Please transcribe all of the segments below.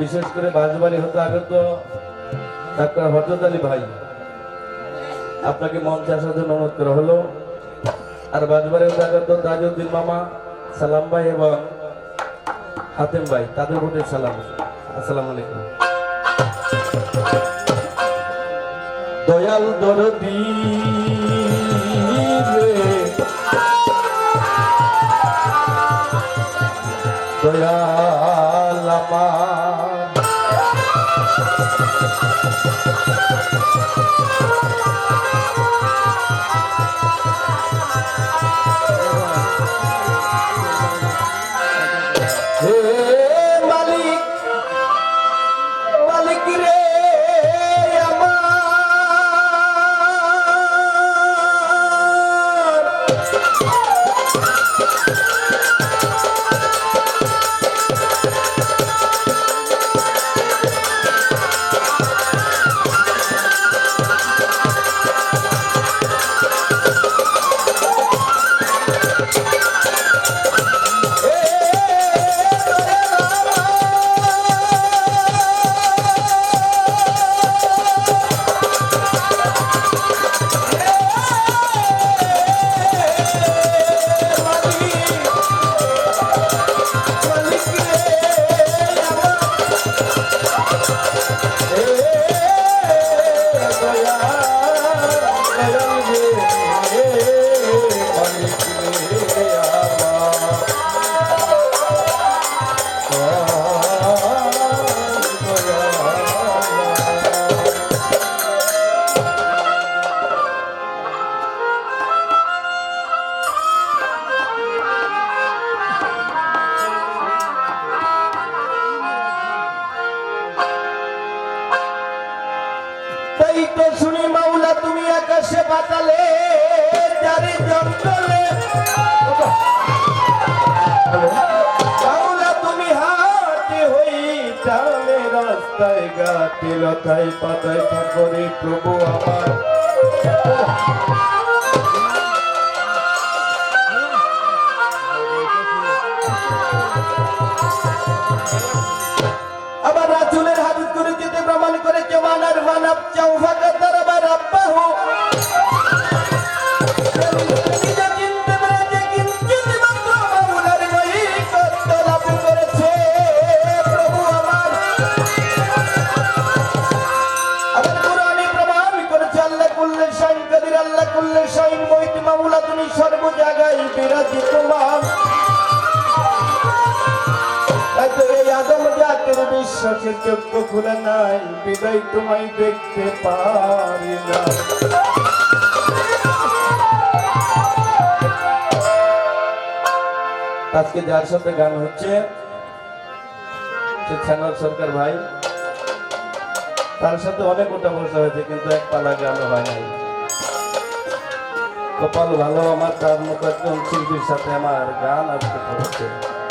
বিশেষ করে বাঁশবাড়ি হতে আগে তো ডাক্তার হজরত আলী ভাই। আপনাকে মঞ্চে আসার জন্য অনুরোধ করা হলো। আর বাঁশবাড়ি হতে আগে তো তাজউদ্দিন মামা, সালাম ভাই এবং হাতেম ভাই, তাদের প্রতি সালাম। আসসালামু আলাইকুম। দয়াল দরদি দয়াল フフフフフ。রাস্তায় গাতে লতায় পাতায় ঠাকুরে প্রভু আমার। বিশ্বাসের যোগ্য খুলে নাই, বিদায় তোমায় দেখতে পারি না। আজকে যার সাথে গান হচ্ছে সরকার ভাই। তার সাথে অনেক ওটা বসা হয়েছে, কিন্তু এক পালা গানও হয় নাই। কপাল ভালো, আমার তার মতো একজন শিল্পীর সাথে আমার গান আজকে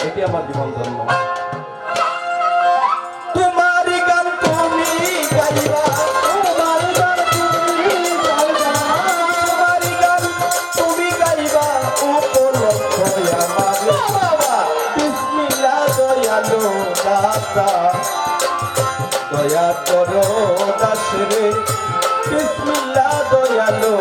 এটি আমার জীবন ধর্ম দাতা দয়া করো দাসরে। বিসমিল্লাহ দয়ালো।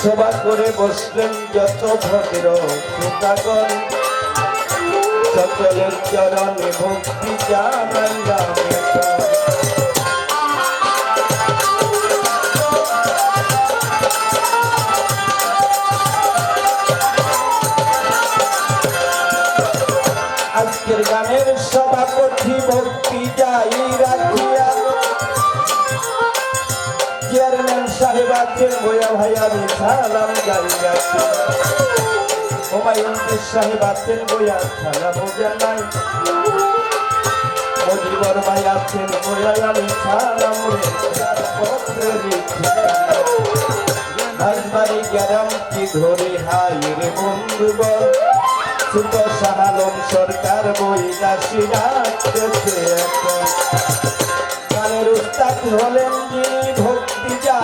সেবা করে বসলেন যত ভদ্র সকলের চরণে ভক্তি আজকের গানের সভাপতি ভক্তি যাই রাখিয়া। চেয়ারম্যান সাহেব আছেন ভয়া ভাইয়া আমি সালাম গাড়ি যাচ্ছি হুমায়ুন সাহেব আছেন ভয়া সালাম জানাই। মজিবর ভাই আছেন ভয়া আমি সালাম হাজবাড়ি সরকার বই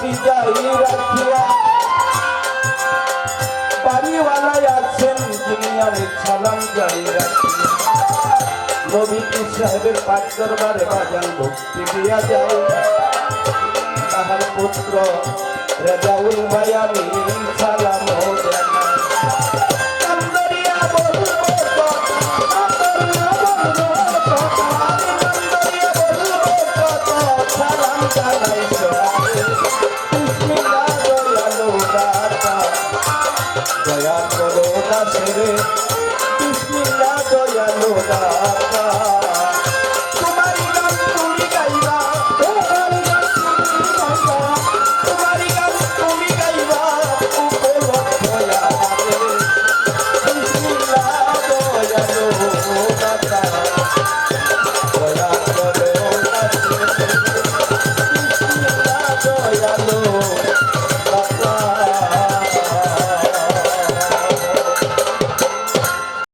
বাড়ি যাই রাখিয়া বাড়িওয়ালায় আছেন দুনিয়ার সালাম যাই রাখিয়া নবী সাহেবের পাক দরবারে বাজান ভাই আমি সালাম